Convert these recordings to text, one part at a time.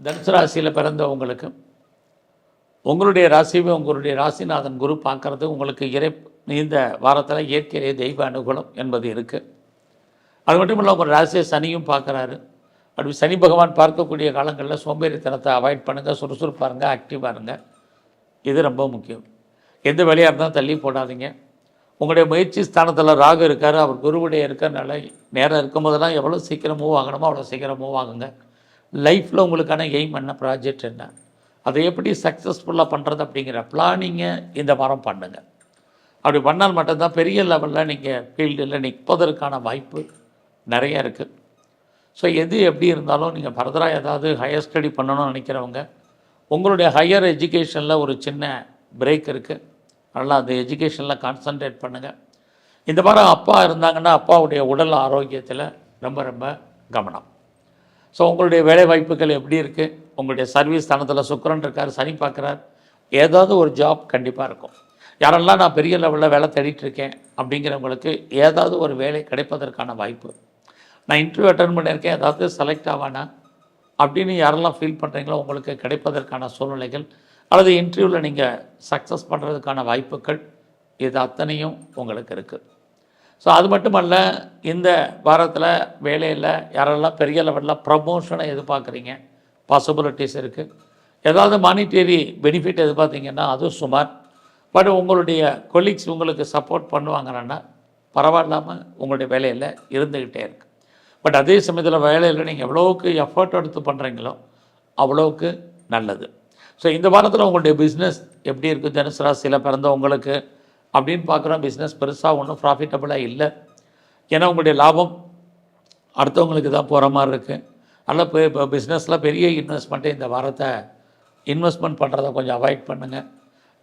தனுசு ராசியில் பிறந்தவங்களுக்கு உங்களுடைய ராசியை உங்களுடைய ராசிநாதன் குரு பார்க்குறது உங்களுக்கு இறை இந்த வாரத்தில் இயற்கையிலே தெய்வ அனுகூலம் என்பது இருக்குது அது மட்டும் இல்லை உங்கள் ராசியை சனியும் பார்க்குறாரு. அப்படி சனி பகவான் பார்க்கக்கூடிய காலங்களில் சோம்பேறித்தனத்தை அவாய்ட் பண்ணுங்கள் சுறுசுறுப்பாக இருங்க ஆக்டிவாக இருங்க. இது ரொம்ப முக்கியம். எந்த வேலையாக இருந்தாலும் தள்ளி போடாதீங்க. உங்களுடைய முயற்சி ஸ்தானத்தில் ராகு இருக்கார் அவர் குருவுடைய இருக்கிறனால நேரம் இருக்கும்போதெல்லாம் எவ்வளோ சீக்கிரம் மூவ் ஆகணுமோ அவ்வளோ சீக்கிரம் மூவ் ஆகுங்க லைஃப்பில் உங்களுக்கான எய்ம் என்ன ப்ராஜெக்ட் என்ன? அதை எப்படி சக்ஸஸ்ஃபுல்லாக பண்ணுறது அப்படிங்கிற பிளானிங்கை இந்த வாரம் பண்ணுங்கள் அப்படி பண்ணால் மட்டும்தான் பெரிய லெவலில் நீங்கள் ஃபீல்டில் நிற்பதற்கான வாய்ப்பு நிறைய இருக்குது ஸோ எது எப்படி இருந்தாலும் நீங்கள் ஃபர்தராக ஏதாவது ஹையர் ஸ்டடி பண்ணணும்னு நினைக்கிறவங்க உங்களுடைய ஹையர் எஜுகேஷனில் ஒரு சின்ன பிரேக் இருக்குது அதனால் அந்த எஜுகேஷனில் கான்சன்ட்ரேட் பண்ணுங்கள் இந்த வாரம் அப்பா இருந்தாங்கன்னா அப்பாவுடைய உடல் ஆரோக்கியத்தில் ரொம்ப ரொம்ப கவனம். ஸோ உங்களுடைய வேலை வாய்ப்புகள் எப்படி இருக்குது உங்களுடைய சர்வீஸ் ஸ்தானத்தில் சுக்கரன் இருக்கார் சனி பார்க்குறார். ஏதாவது ஒரு ஜாப் கண்டிப்பாக இருக்கும். யாரெல்லாம் நான் பெரிய லெவலில் வேலை தேடிட்டுருக்கேன் அப்படிங்கிறவங்களுக்கு ஏதாவது ஒரு வேலை கிடைப்பதற்கான வாய்ப்பு. நான் இன்டர்வியூ அட்டன் பண்ணியிருக்கேன் ஏதாவது செலக்ட் ஆவானா? அப்படின்னு யாரெல்லாம் ஃபீல் பண்ணுறீங்களோ உங்களுக்கு கிடைப்பதற்கான சூழ்நிலைகள் அல்லது இன்டர்வியூவில் நீங்கள் சக்ஸஸ் பண்ணுறதுக்கான வாய்ப்புகள் இது அத்தனையும் உங்களுக்கு இருக்குது ஸோ அது மட்டுமல்ல இந்த வாரத்தில் வேலையில் யாரெல்லாம் பெரிய லெவலில் ப்ரமோஷனை எதிர்பார்க்குறீங்க பாசிபிலிட்டிஸ் இருக்குது ஏதாவது மானிட்டரி பெனிஃபிட் எதிர்பார்த்தீங்கன்னா அதுவும் சுமார். பட் உங்களுடைய கொலீக்ஸ் உங்களுக்கு சப்போர்ட் பண்ணுவாங்கன்னா பரவாயில்லாமல் உங்களுடைய வேலையில் இருந்துக்கிட்டே இருக்கு. பட் அதே சமயத்தில் வேலையில் நீங்கள் எவ்வளோவுக்கு எஃபர்ட் எடுத்து பண்ணுறீங்களோ அவ்வளோவுக்கு நல்லது. ஸோ இந்த வாரத்தில் உங்களுடைய பிஸ்னஸ் எப்படி இருக்குது தனுசு ராசியில் பிறந்தவங்களுக்கு அப்படின்னு பார்க்குறோம். பிஸ்னஸ் பெருசாக ஒன்றும் ப்ராஃபிட்டபுளாக இல்லை. ஏன்னா உங்களுடைய லாபம் அடுத்தவங்களுக்கு தான் போகிற மாதிரி இருக்குது அதனால் இப்போ இப்போ பிஸ்னஸில் பெரிய இன்வெஸ்ட்மெண்ட்டு இந்த வாரத்தை இன்வெஸ்ட்மெண்ட் பண்ணுறதை கொஞ்சம் அவாய்ட் பண்ணுங்கள்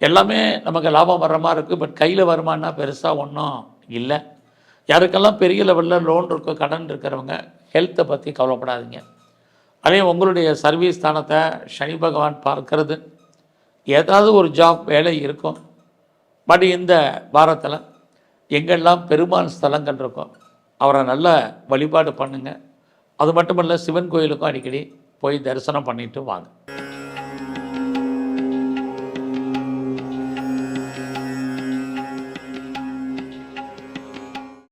எல்லாமே நமக்கு லாபம் வர்ற மாதிரி இருக்குது பட் கையில் வருமானா பெருசாக ஒன்றும் இல்லை. யாருக்கெல்லாம் பெரிய லெவலில் லோன் இருக்கோ கடன் இருக்கிறவங்க ஹெல்த்தை பற்றி கவலைப்படாதீங்க. அதே உங்களுடைய சர்வீஸ் ஸ்தானத்தை சனி பகவான் பார்க்கறது. ஏதாவது ஒரு ஜாப் வேலை இருக்கும். பட் இந்த வாரத்தில் எங்கெல்லாம் பெருமாள் ஸ்தலங்கள் இருக்கோ அவரை நல்ல வழிபாடு பண்ணுங்கள் அது மட்டுமல்ல சிவன் கோயிலுக்கும் அடிக்கடி போய் தரிசனம் பண்ணிட்டு வாங்க.